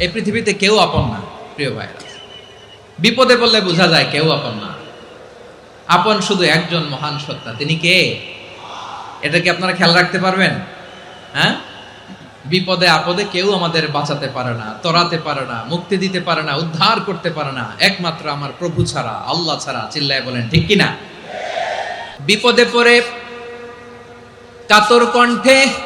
এই পৃথিবীতে কেউ আপন না, প্রিয় ভাইরা। বিপদে বললে বোঝা যায় কেউ আপন না। আপন শুধু একজন মহান সত্তা, তিনি কে? এটা কি আপনারা খেয়াল রাখতে পারবেন? হ্যাঁ? বিপদে, আপদে কেউ আমাদের বাঁচাতে পারে না, তরাতে পারে না, মুক্তি দিতে পারে না, উদ্ধার করতে পারে না। একমাত্র আমার প্রভু ছাড়া, আল্লাহ ছাড়া, চিল্লায় বলেন, ঠিক কিনা? বিপদে পড়ে কাতর কণ্ঠে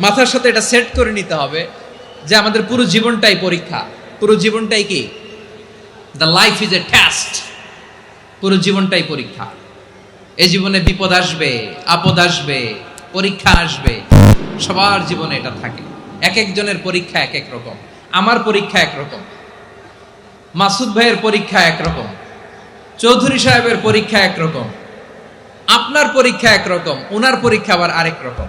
মাথার সাথে এটা সেট করে নিতে হবে যে আমাদের পুরো জীবনটাই পরীক্ষা। পুরো জীবনটাই কি? The life is a test পুরো জীবনটাই পরীক্ষা। এই জীবনে বিপদ আসবে, আপদ আসবে, পরীক্ষা আসবে। সবার জীবনে এটা থাকে। এক একজনের পরীক্ষা এক এক রকম। আমার পরীক্ষা এক রকম। মাসুদ ভাইয়ের পরীক্ষা একরকম চৌধুরী সাহেবের পরীক্ষা একরকম আপনার পরীক্ষা একরকম ওনার পরীক্ষা আবার আরেক রকম।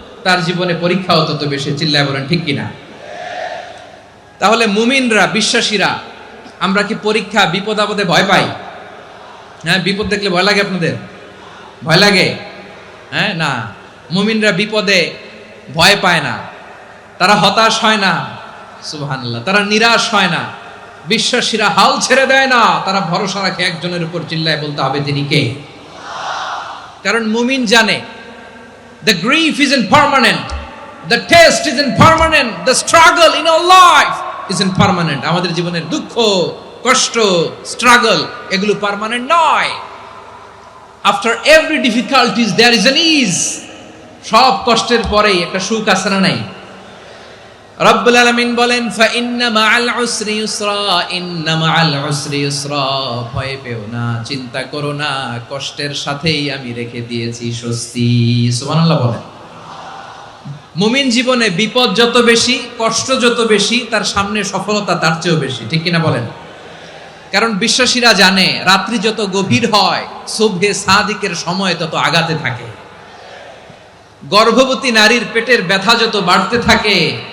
তার জীবনে পরীক্ষাও তত বেশি, চিল্লায় বলেন, ঠিক কিনা? তাহলে মুমিনরা, বিশ্বাসীরা, আমরা কি পরীক্ষা বিপদ আপদে ভয় পাই? হ্যাঁ বিপদ দেখলে ভয় লাগে আপনাদের? ভয় লাগে? হ্যাঁ না। মুমিনরা বিপদে ভয় পায় না। তারা হতাশ হয় না। সুবহানাল্লাহ। তারা নিরাশ হয় না। বিশ্বাসীরা হাল ছেড়ে দেয় না। তারা ভরসা রাখে একজনের উপর, চিল্লায় বলতে হবে তিনি কে? কারণ মুমিন জানে the grief isn't permanent. The test isn't permanent. The struggle in our life isn't permanent আমাদের জীবনের দুঃখ, কষ্ট স্ট্রাগল এগুলো পার্মানেন্ট নয় after every difficulties there is an ease সব কষ্টের পরেই একটা সুখ আছে না নাই রব্বুল আলামিন বলেন ফা ইন্না মাআল উসরি ইউসরা। ইন্না ভয় পেও না, চিন্তা করো না, কষ্টের সাথেই আমি রেখে দিয়েছি স্বস্তি। সুবহানাল্লাহ বলেন। মুমিন জীবনে বিপদ যত বেশি, কষ্ট যত বেশি, তার সামনে সফলতা তার চেয়েও বেশি। ঠিক কিনা বলেন? কারণ বিশ্বাসীরা জানে, রাত্রি যত গভীর হয়, সুবহে সাদিকের সময় তত আগাতে থাকে। গর্ভবতী নারীর পেটের ব্যথা যত বাড়তে থাকে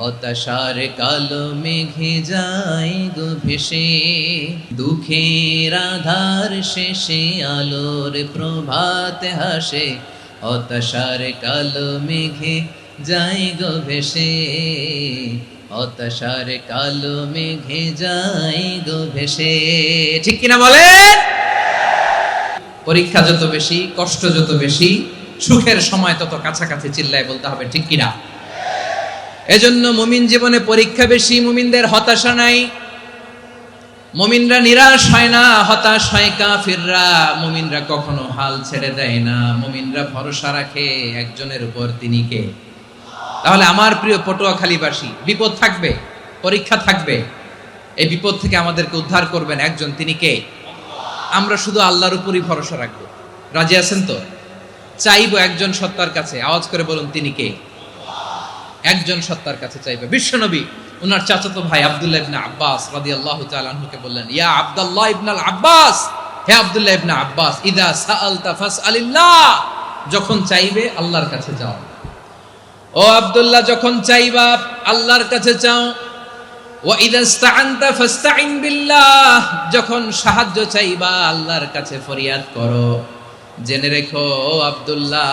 হতাশার কালো মেঘে যাই গো ভেসে। দুঃখের আধার শেষে আলোর প্রভাত হাসে। হতাশার কালো মেঘে যাই গো ভেসে। হতাশার কালো মেঘে যাই গো ভেসে। ঠিক কিনা বলেন? পরীক্ষা যত বেশি, কষ্ট যত বেশি, সুখের সময় তত কাছাকাছি চিল্লায় বলতে হবে, ঠিক কিনা? এজন্য মুমিন জীবনে পরীক্ষা বেশি, মুমিনদের হতাশা নাই। মুমিনরা নিরাশ হয় না, হতাশ হয় কাফিররা। মুমিনরা কখনো হাল ছেড়ে দেয় না, মুমিনরা ভরসা রাখে একজনের উপর তিনি কে। তাহলে আমার প্রিয় পটুয়াখালীবাসী, বিপদ থাকবে, পরীক্ষা থাকবে। এই বিপদ থেকে আমাদেরকে উদ্ধার করবেন একজন, তিনি কে? আমরা শুধু আল্লাহর উপরই ভরসা রাখব। রাজি আছেন তো? চাইব একজন সত্তার কাছে, আওয়াজ করে বলুন, তিনি কে? একজন সত্তার কাছে চাইবে। বিশ্বনবী ওনার চাচাতো ভাই আব্দুল্লাহ ইবনে আব্বাস রাদিয়াল্লাহু তাআলা আনহুকে বললেন, ইয়া আব্দুল্লাহ ইবনাল আব্বাস, হে আব্দুল্লাহ ইবনে আব্বাস, ইদা সাআলতা ফাসআলিল্লাহ, যখন চাইবে আল্লাহর কাছে যাও। ও আব্দুল্লাহ, যখন চাইবা আল্লাহর কাছে চাও যখন সাহায্য চাইবা আল্লাহর কাছে ফরিয়াদ করো। জেনে রেখো, ও আব্দুল্লাহ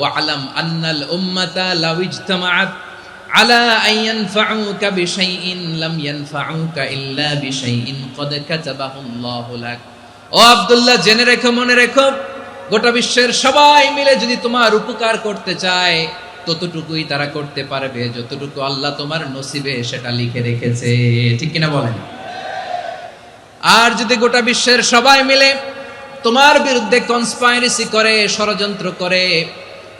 ওয়ালাম আন্নাল উম্মাতা লাউ ইজতামাআত আলা আন ইয়ানফাউকা বিশাইইন, লাম ইয়ানফাউকা ইল্লা বিশাইইন ক্বাদ কাতাবাহু আল্লাহু লাক। ও আব্দুল্লাহ, জেনে রেখো, মনে রেখো, গোটা বিশ্বের সবাই মিলে যদি তোমার উপকার করতে চায়, ততটুকুই তারা করতে পারবে, যতটুকু আল্লাহ তোমার নসিবে সেটা লিখে রেখেছে। ঠিক কিনা বলেন? আর যদি গোটা বিশ্বের সবাই মিলে তোমার বিরুদ্ধে কনস্পাইরেসি করে, ষড়যন্ত্র করে